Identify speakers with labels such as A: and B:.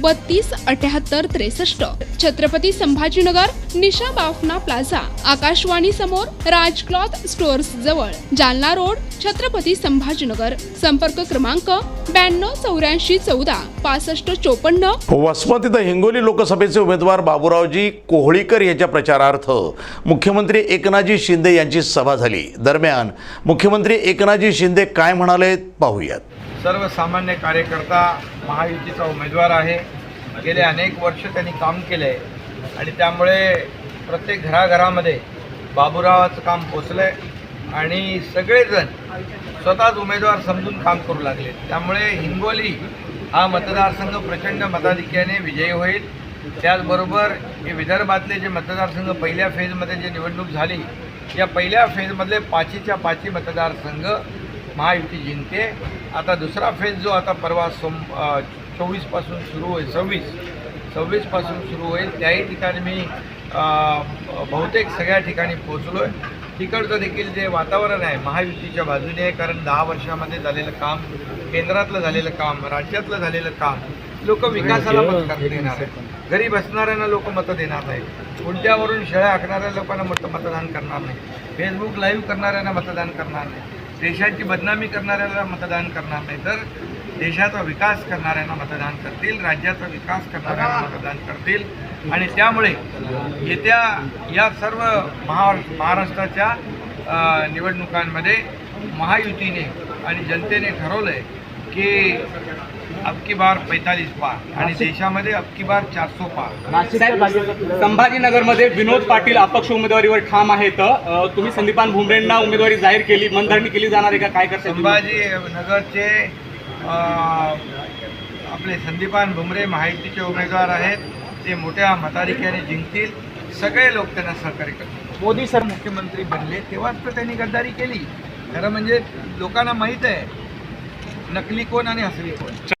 A: बत्तीस अठ्याहत्तर त्रेसष्ट. छत्रपती संभाजीनगर निशा बाफना प्लाझा. आकाशवाणी समोर राज क्लॉथ स्टोअर्स जवळ. जालना रोड छत्रपती संभाजीनगर. संपर्क क्रमांक ब्याण्णव चौऱ्याऐंशी चौदा पासष्ट चोपन्न.
B: वसमत इथं हिंगोली लोकसभेचे उमेदवार बाबूरावजी कोहळीकर यांच्या प्रचारार्थ मुख्यमंत्री एकनाथजी शिंदे यांची सभा झाली. दरम्यान मुख्यमंत्री एकनाथजी शिंदे काय म्हणाले पाहूयात.
C: सर्वसामान्य कार्यकर्ता महायुतीचा उमेदवार आहे. गेले अनेक वर्ष त्यांनी काम केलं आहे आणि त्यामुळे प्रत्येक घराघरामध्ये बाबूरावाचं काम पोचलं आहे आणि सगळेजण स्वतःच उमेदवार समजून काम करू लागले. त्यामुळे हिंगोली हा मतदारसंघ प्रचंड मताधिक्याने विजयी होईल. त्याचबरोबर हे विदर्भातले जे मतदारसंघ पहिल्या फेजमध्ये जे निवडणूक झाली या पहिल्या फेजमधले पाचीच्या पाची मतदारसंघ महायुती जिंकते. आता दुसरा फेज जो आता परवा सोम चोवीसपासून सुरू होईल सव्वीस. सव्वीसपासून सुरू होईल. त्याही ठिकाणी मी बहुतेक सगळ्या ठिकाणी पोचलो आहे तिकडचं देखील जे वातावरण आहे महायुतीच्या बाजूने आहे कारण दहा वर्षामध्ये झालेलं काम केंद्रातलं झालेलं काम राज्यातलं झालेलं काम लोक विकासाला मत देणार आहे घरी बसणाऱ्यांना लोक मतं देणार नाही उलट्यावरून शेळ्या हाकणाऱ्या लोकांना मत मतदान करणार नाही फेसबुक लाईव्ह करणाऱ्यांना मतदान करणार नाही देशाची बदनामी करणाऱ्याला मतदान करणार नाही तर देशाचा विकास करणाऱ्यांना मतदान करतील राज्याचा विकास करणाऱ्यांना मतदान करतील. आणि त्यामुळे येत्या या सर्व महा महाराष्ट्राच्या निवडणुकांमध्ये महायुतीने आणि जनतेने ठरवलं आहे की अबकी बार पैतालीस पार. आणि देशामध्ये अबकी बार चारसो पार.
D: साहेब, संभाजीनगरमध्ये विनोद पाटील अपक्ष उमेदवारीवर ठाम आहेत. तुम्ही संदीपान भुमरेंना उमेदवारी जाहीर केली मनधरणी केली जाणार आहे का? काय करते
C: संभाजी नगरचे अ, आपले संदीपान भुमरे महायुतीचे उमेदवार आहेत. ते मोठ्या मताधिक्याने जिंकतील. सगळे लोक त्यांना सहकार्य करतील. मोदी सर मुख्यमंत्री बनले तेव्हाच तर त्यांनी गद्दारी केली. खरं म्हणजे लोकांना माहीत आहे નકલી કોણ અને અસલી કોણ?